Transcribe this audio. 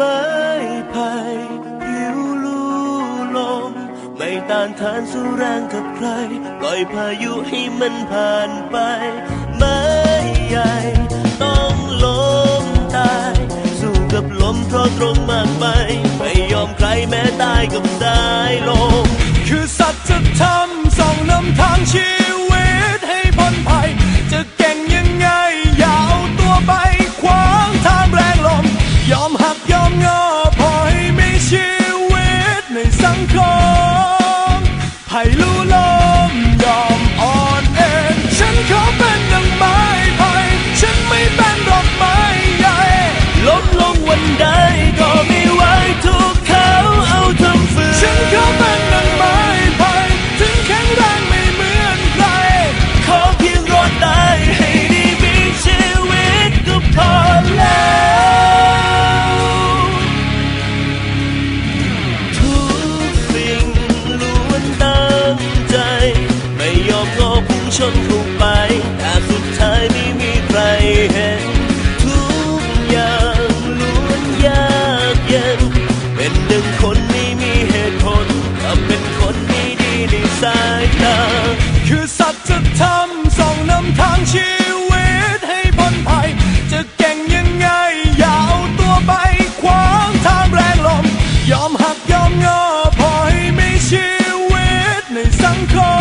ไม้ไผ่ผิวลู่ลม ไม่ต้านทานสู้แรงกับใคร ปล่อยพายุให้มันผ่านไป ไม้ใหญ่ 空，海陆。 ชนเข้าไป แต่สุดท้ายไม่มีใครเห็น ทุกอย่างล้วนยากเย็น เป็นหนึ่งคนไม่มีเหตุผลแต่เป็นคนไม่ดีในสายตา คือสัจธรรมส่องนำทางชีวิตให้พ้นภัย จะเก่งยังไง อย่าเอาตัวไปขวางทางแรงลม ยอมหักยอมงอพอให้มีชีวิตในสังคม